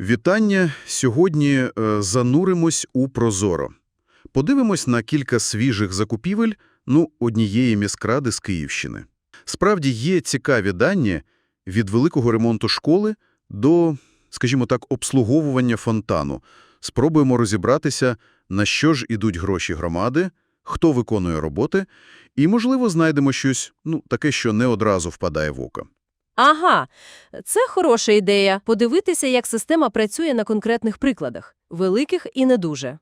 Вітання. Сьогодні е, зануримось у Прозоро. Подивимось на кілька свіжих закупівель, ну, однієї міськради з Київщини. Справді є цікаві дані від великого ремонту школи до, скажімо так, обслуговування фонтану. Спробуємо розібратися, на що ж ідуть гроші громади, хто виконує роботи, і, можливо, знайдемо щось, ну, таке, що не одразу впадає в око. Ага, це хороша ідея – подивитися, як система працює на конкретних прикладах, великих і не дуже.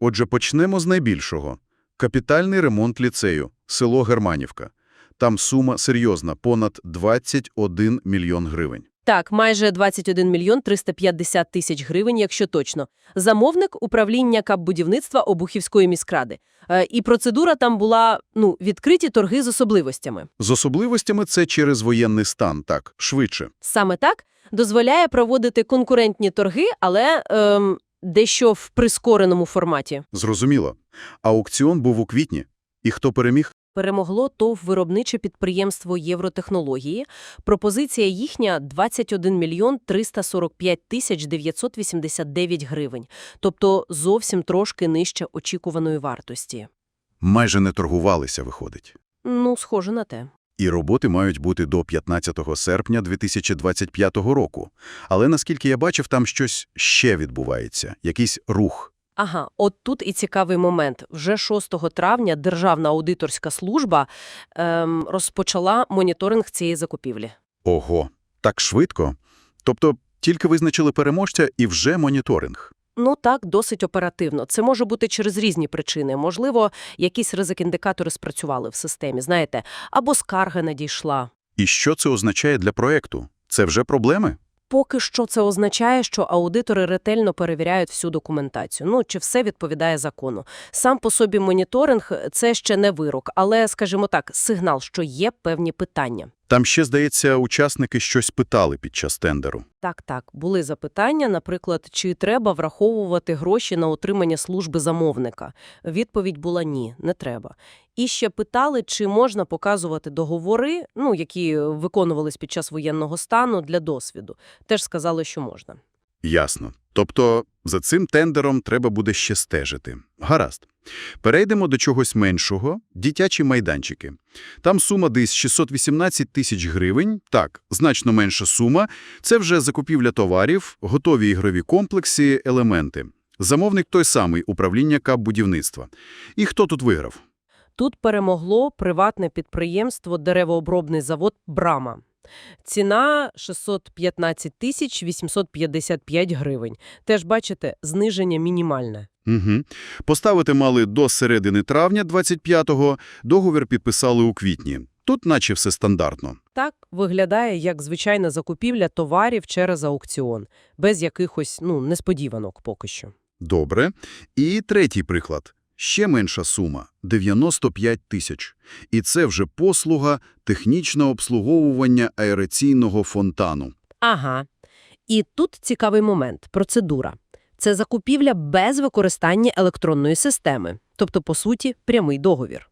Отже, почнемо з найбільшого. Капітальний ремонт ліцею, село Германівка. Там сума серйозна – понад 21 мільйон гривень. Так, майже 21 мільйон 350 тисяч гривень, якщо точно. Замовник – управління капбудівництва Обухівської міськради. Е, і процедура там була, ну, відкриті торги з особливостями. З особливостями це через воєнний стан, так, швидше. Саме так дозволяє проводити конкурентні торги, але ем, дещо в прискореному форматі. Зрозуміло. Аукціон був у квітні. І хто переміг? Перемогло ТОВ виробниче підприємство Євротехнології. Пропозиція їхня – 21 мільйон 345 тисяч 989 гривень. Тобто зовсім трошки нижче очікуваної вартості. Майже не торгувалися, виходить. Ну, схоже на те. І роботи мають бути до 15 серпня 2025 року. Але, наскільки я бачив, там щось ще відбувається, якийсь рух. Ага, от тут і цікавий момент. Вже 6 травня Державна аудиторська служба ем, розпочала моніторинг цієї закупівлі. Ого, так швидко? Тобто тільки визначили переможця і вже моніторинг. Ну так, досить оперативно. Це може бути через різні причини. Можливо, якісь ризик-індикатори спрацювали в системі, знаєте, або скарга надійшла. І що це означає для проекту? Це вже проблеми? Поки що це означає, що аудитори ретельно перевіряють всю документацію. Ну, чи все відповідає закону. Сам по собі моніторинг – це ще не вирок, але, скажімо так, сигнал, що є певні питання. Там ще, здається, учасники щось питали під час тендеру. Так, так, були запитання, наприклад, чи треба враховувати гроші на отримання служби замовника. Відповідь була ні, не треба. І ще питали, чи можна показувати договори, ну, які виконувались під час воєнного стану для досвіду. Теж сказали, що можна. Ясно. Тобто за цим тендером треба буде ще стежити. Гаразд. Перейдемо до чогось меншого – дитячі майданчики. Там сума десь 618 тисяч гривень. Так, значно менша сума. Це вже закупівля товарів, готові ігрові комплекси, елементи. Замовник той самий – управління капбудівництва. І хто тут виграв? Тут перемогло приватне підприємство «Деревообробний завод «Брама». Ціна – 615 тисяч 855 гривень. Теж, бачите, зниження мінімальне. Угу. Поставити мали до середини травня 25-го, договір підписали у квітні. Тут наче все стандартно. Так виглядає як звичайна закупівля товарів через аукціон, без якихось ну, несподіванок поки що. Добре. І третій приклад. Ще менша сума – 95 тисяч. І це вже послуга технічне обслуговування аераційного фонтану. Ага. І тут цікавий момент – процедура. Це закупівля без використання електронної системи, тобто, по суті, прямий договір.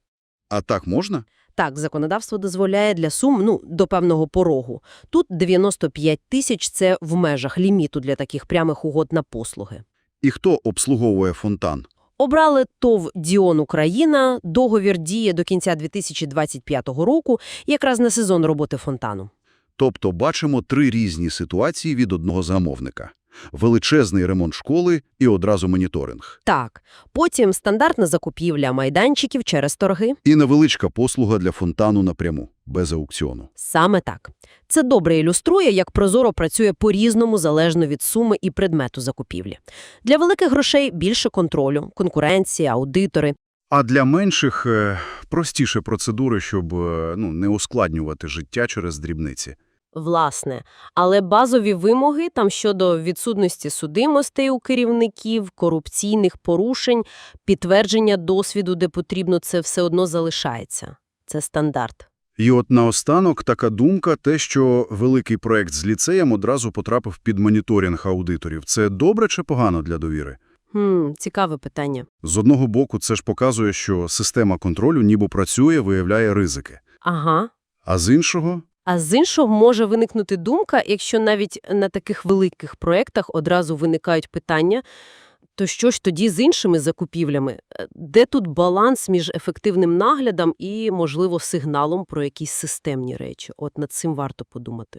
А так можна? Так, законодавство дозволяє для сум ну, до певного порогу. Тут 95 тисяч – це в межах ліміту для таких прямих угод на послуги. І хто обслуговує фонтан? Обрали ТОВ «Діон Україна», договір діє до кінця 2025 року, якраз на сезон роботи фонтану. Тобто бачимо три різні ситуації від одного замовника. Величезний ремонт школи і одразу моніторинг. Так, потім стандартна закупівля майданчиків через торги. І невеличка послуга для фонтану напряму, без аукціону. Саме так. Це добре ілюструє, як Прозоро працює по-різному залежно від суми і предмету закупівлі. Для великих грошей більше контролю, конкуренція, аудитори. А для менших е, простіше процедури, щоб е, ну, не ускладнювати життя через дрібниці. Власне, але базові вимоги там щодо відсутності судимостей у керівників, корупційних порушень, підтвердження досвіду, де потрібно, це все одно залишається. Це стандарт. І от наостанок така думка, те, що великий проект з ліцеєм одразу потрапив під моніторинг аудиторів. Це добре чи погано для довіри? Хм, цікаве питання. З одного боку, це ж показує, що система контролю ніби працює, виявляє ризики. Ага. А з іншого? А з іншого може виникнути думка, якщо навіть на таких великих проєктах одразу виникають питання, то що ж тоді з іншими закупівлями? Е, Де тут баланс між ефективним наглядом і, можливо, сигналом про якісь системні речі? От над цим варто подумати.